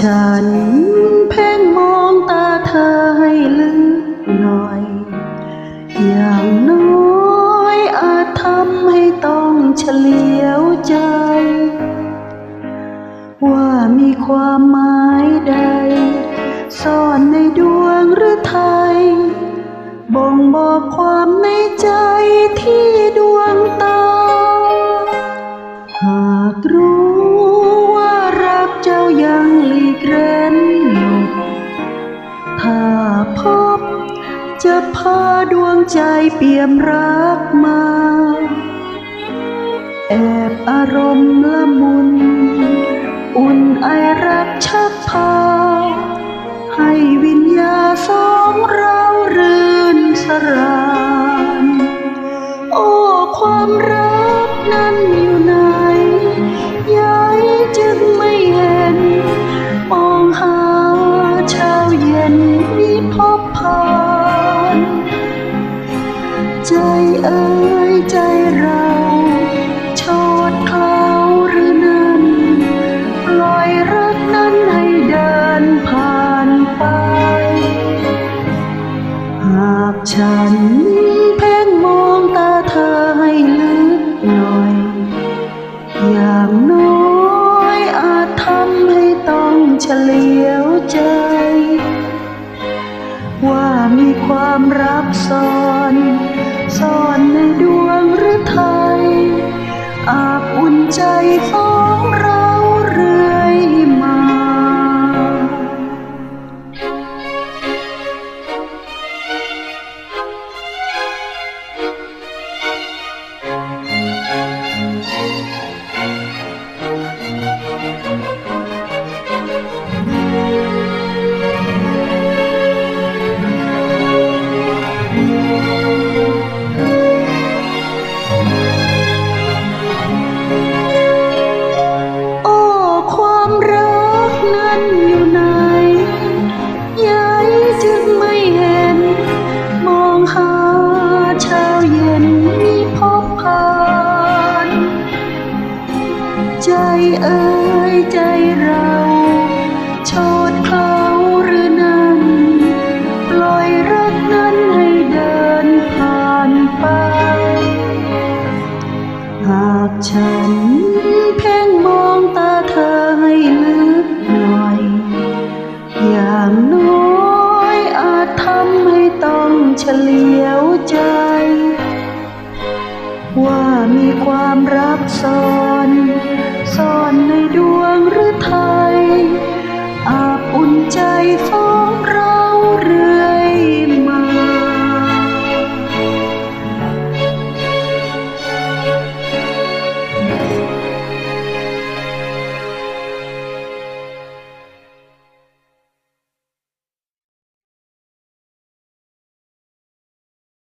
ฉันเพ่งมองตาเธอให้ลึกหน่อย อย่างน้อยอาจทำให้ต้องเฉลียวใจ ว่ามีความหมายใด ซ่อนในดวงหรือไทย บ่งบอกความ พาดวงใจเปี่ยมรักมา แอบอารมณ์ละมุน อุ่นไอรักชักพา ให้วิญญาสองเรารื่นสรากฉันเพ่งมองตาเธอให้ลึกหน่อย อย่างน้อยอาจทำให้ต้องเฉลียวใจ ว่ามีความรักซ่อน ซ่อนในดวงหรือไทยอาบอุ่นใจของเรา เอ่ยใจเราโชดเขาหรือนั้น ปล่อยรักนั้นให้เดินผ่านไป หากฉัน ว่ามีความรักซ่อน ซ่อนในดวงหรือไทย